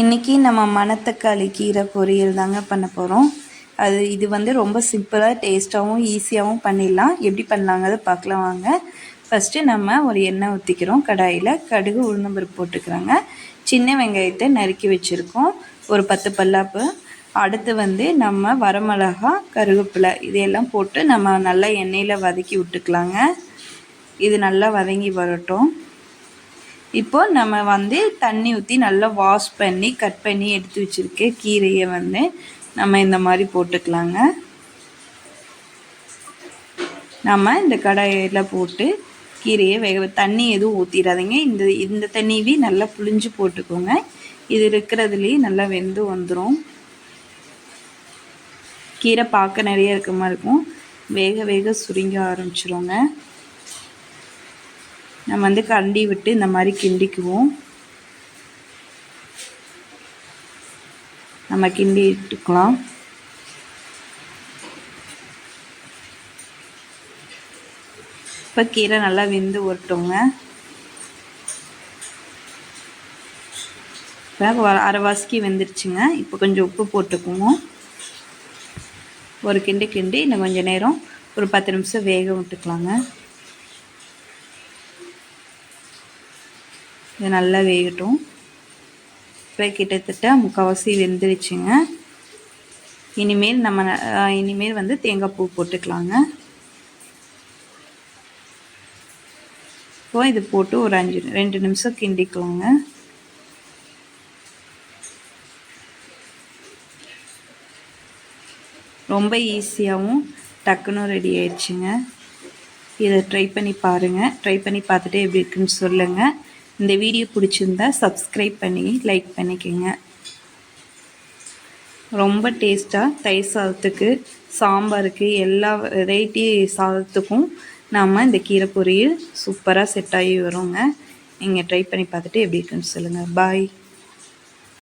இன்றைக்கி நம்ம மணத்தக்காளி கீரை பொரியல் தாங்க பண்ண போகிறோம் அது இது வந்து ரொம்ப சிம்பிளாக டேஸ்ட்டாகவும் ஈஸியாகவும் பண்ணிடலாம். எப்படி பண்ணலாங்கிறத பார்க்கலாம் வாங்க. ஃபஸ்ட்டு நம்ம ஒரு எண்ணெய் ஊற்றிக்கிறோம் கடாயில் கடுகு உளுந்தம்பருப்பு போட்டுக்கிறாங்க. சின்ன வெங்காயத்தை நறுக்கி வச்சுருக்கோம். ஒரு பத்து பல்லாப்பு. அடுத்து வந்து நம்ம வரமிளகா கருவேப்பிலை இதையெல்லாம் போட்டு நம்ம நல்லா எண்ணெயில் வதக்கி விட்டுக்கலாங்க. இது நல்லா வதங்கி வரட்டும். இப்போ நம்ம வந்து தண்ணி ஊற்றி நல்லா வாஷ் பண்ணி கட் பண்ணி எடுத்து வச்சுருக்க கீரையை வந்து நம்ம இந்த மாதிரி போட்டுக்கலாங்க. நம்ம இந்த கடாயில் போட்டு கீரையை வேக தண்ணி எதுவும் ஊற்றிடாதீங்க இந்த இந்த தண்ணியவே நல்லா புளிஞ்சு போட்டுக்கோங்க. இது இருக்கிறதுலேயே நல்லா வெந்து வந்துடும் கீரை பார்க்க நிறைய இருக்க மாதிரி இருக்கும். வேக வேக சுருங்க ஆரம்பிச்சிருங்க. நம்ம வந்து கண்டி விட்டு இந்த மாதிரி கிண்டிக்குவோம். நம்ம கிண்டி விட்டுக்கலாம் இப்போ கீரை நல்லா வெந்து ஒட்டுங்க இப்போ அரைவாசிக்கு வெந்துருச்சுங்க. இப்போ கொஞ்சம் உப்பு போட்டுக்குவோம் ஒரு கிண்டி கிண்டி இன்னும் கொஞ்சம் நேரம் ஒரு பத்து நிமிஷம் வேக விட்டுக்கலாங்க. இது நல்லா வேகட்டும். இப்போ கிட்டத்தட்ட முக்கால்வாசி வெந்துருச்சுங்க. இனிமேல் நம்ம இனிமேல் வந்து தேங்காய் பூ போட்டுக்கலாங்க. இப்போ இது போட்டு ஒரு அஞ்சு ரெண்டு நிமிஷம் கிண்டிக்கலாங்க. ரொம்ப ஈஸியாகவும் டக்குன்னு ரெடி ஆயிடுச்சுங்க. இதை ட்ரை பண்ணி பாருங்கள் ட்ரை பண்ணி பார்த்துட்டு எப்படி இருக்குன்னு சொல்லுங்கள் இந்த வீடியோ பிடிச்சிருந்தா சப்ஸ்கிரைப் பண்ணி லைக் பண்ணிக்கோங்க. ரொம்ப டேஸ்ட்டாக தயிர் சாதத்துக்கு சாம்பாருக்கு எல்லா வெரைட்டி சாதத்துக்கும் நம்ம இந்த கீரை பொரியல் சூப்பராக செட் ஆகி வருங்க. நீங்கள் ட்ரை பண்ணி பார்த்துட்டு எப்படி இருக்குன்னு சொல்லுங்கள் பாய்